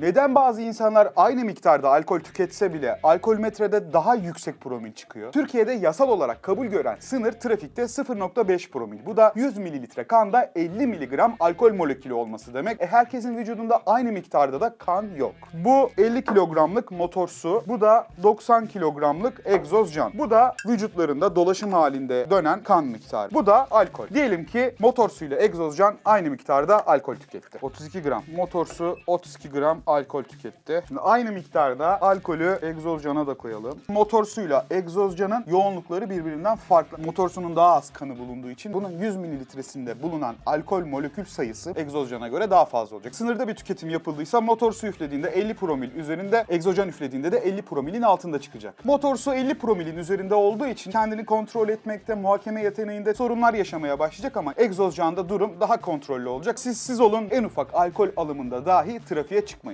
Neden bazı insanlar aynı miktarda alkol tüketse bile alkol metrede daha yüksek promil çıkıyor? Türkiye'de yasal olarak kabul gören sınır trafikte 0.5 promil. Bu da 100 mililitre kanda 50 miligram alkol molekülü olması demek. E herkesin vücudunda aynı miktarda da kan yok. Bu 50 kilogramlık motor su, bu da 90 kilogramlık egzoz can. Bu da vücutlarında dolaşım halinde dönen kan miktarı. Bu da alkol. Diyelim ki motor su ile egzoz can aynı miktarda alkol tüketti. 32 gram. Motor su 32 gram alkol tüketti. Şimdi aynı miktarda alkolü egzoz cana da koyalım. Motor suyla egzoz canın yoğunlukları birbirinden farklı. Motor sunun daha az kanı bulunduğu için bunun 100 mililitresinde bulunan alkol molekül sayısı egzoz cana göre daha fazla olacak. Sınırda bir tüketim yapıldıysa motor su üflediğinde 50 promil üzerinde, egzocan üflediğinde de 50 promilin altında çıkacak. Motor su 50 promilin üzerinde olduğu için kendini kontrol etmekte, muhakeme yeteneğinde sorunlar yaşamaya başlayacak ama egzoz canda durum daha kontrollü olacak. Siz siz olun en ufak alkol alımında dahi trafiğe çıkmayın.